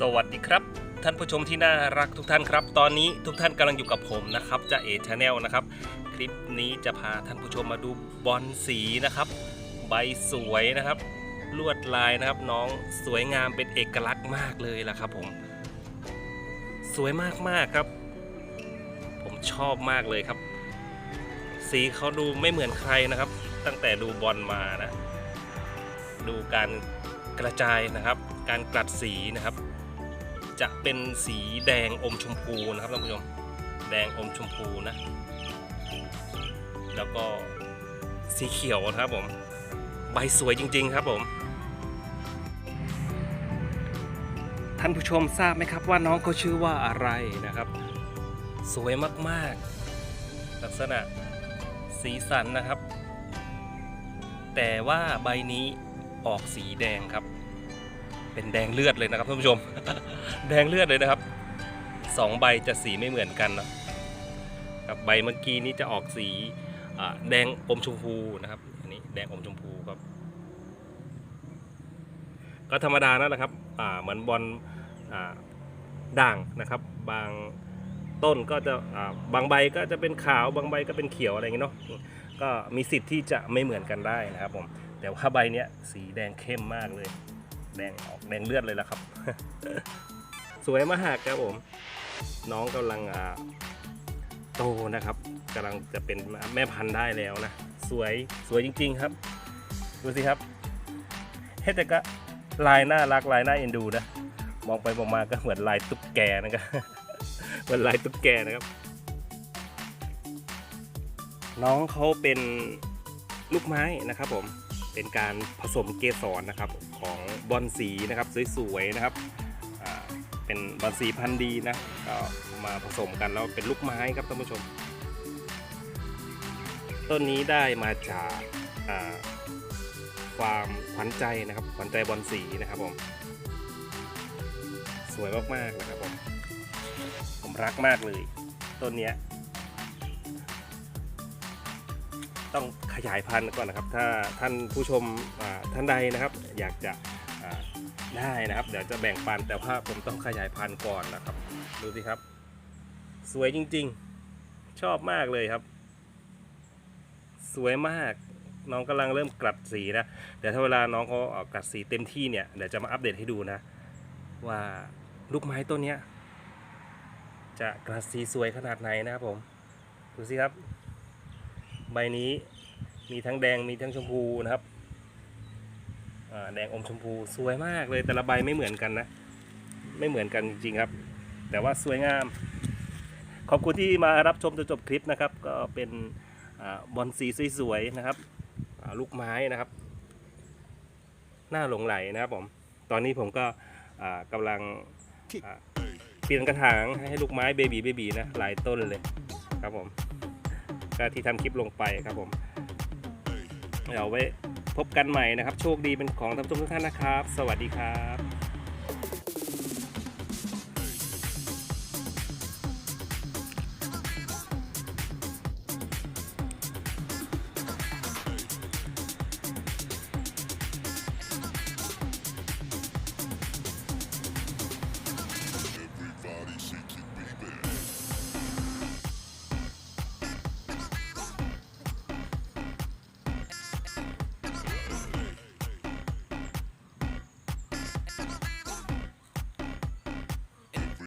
สวัสดีครับ ท่านผู้ชมที่น่ารักทุกท่านครับ ตอนนี้ทุกท่านกำลังอยู่กับผมนะครับจ่าเอชาแนลนะครับ คลิปนี้จะพาท่านผู้ชมมาดูบอลสีนะครับ ใบสวยนะครับ ลวดลายนะครับน้องสวยงามเป็นเอกลักษณ์มากเลยล่ะครับผม สวยมากๆครับ ผมชอบมากเลยครับ สีเขาดูไม่เหมือนใครนะครับ ตั้งแต่ดูบอลมานะ ดูการกระจายนะครับการกลัดสีนะครับ จะเป็นสีแดงอมชมพูนะครับท่านผู้ชมแดงอมชมพูนะ แล้วก็สีเขียวนะครับผม ใบสวยจริง ๆ ครับผม ท่านผู้ชมทราบไหมครับว่าน้องเขาชื่อว่าอะไรนะครับ สวยมากๆ ลักษณะสีสันนะครับ แต่ว่าใบนี้ออกสีแดงครับ เป็นแดงเลือดเลยนะครับท่านผู้ชม แดงเลือดเลยนะครับสองใบจะสีไม่เหมือนกันนะครับใบเมื่อกี้นี้จะออกสีแดงอมชมพูนะครับอันนี้แดงอมชมพูครับ ก็ธรรมดานั่นแหละครับเหมือนบอลด่างนะครับ บางต้นก็จะบางใบก็จะเป็นขาวบางใบก็เป็นเขียวอะไรอย่างเงี้ยเนาะก็มีสิทธิ์ที่จะไม่เหมือนกันได้นะครับผมแต่ว่าใบเนี้ยสีแดงเข้มมากเลย แดงออกแดงเลือดเลยละครับ สวยมากครับผม น้องกำลังโตนะครับกำลังจะเป็นแม่พันธุ์ได้แล้วนะ สวยสวยจริง ๆครับ ดูสิครับเฮตก็ลายน่ารักลายน่าเอ็นดูนะ มองไปมองมาก็เหมือนลายตุ๊กแกนะครับเหมือนลายตุ๊กแกนะครับ น้องเขาเป็นลูกไม้นะครับผมเป็นการผสมเกสรนะครับ ของบอลสีนะครับสวยๆนะครับเป็นบอลสีพันธุ์ดีนะก็มาผสมกันแล้วเป็นลูกไม้ครับท่านผู้ชม ต้นนี้ได้มาจากอ่าฟาร์มขวัญใจนะครับขวัญใจบอลสีนะครับผมสวยมากๆนะครับผมผมรักมากเลยต้นเนี้ย ต้องขยายพันธุ์ก่อนนะครับ ถ้าท่านผู้ชมท่านใดนะครับ อยากจะได้นะครับ เดี๋ยวจะแบ่งปันแต่ว่าผมต้องขยายพันธุ์ก่อนนะครับ ดูสิครับ สวยจริงๆ ชอบมากเลยครับ สวยมากน้องกำลังเริ่มกลัดสีนะเดี๋ยวถ้าเวลาน้องเขาออกกลัดสีเต็มที่เนี่ยเดี๋ยวจะมาอัปเดตให้ดูนะ ว่าลูกไม้ต้นเนี้ยจะกลัดสีสวยขนาดไหนนะครับผมดูสิครับ ใบนี้มีทั้งแดงมีทั้งชมพูนะครับแดงอมชมพูสวยมากเลยแต่ละใบไม่เหมือนกันนะ ไม่เหมือนกันจริงๆครับ แต่ว่าสวยงาม ขอบคุณที่มารับชมจนจบคลิปนะครับ ก็เป็นอบอลสีสวยๆนะครับลูกไม้นะครับน่าหลงไหลนะครับผมตอนนี้ผมก็กำลังเปลี่ยนกระถางให้ลูกไม้เบบีเบบีนะหลายต้นเลยครับผม ก็ที่ทำคลิปลงไปครับผมเดี๋ยวไว้พบกันใหม่นะครับ โชคดีเป็นของท่านผู้ชมทุกท่านนะครับ สวัสดีครับ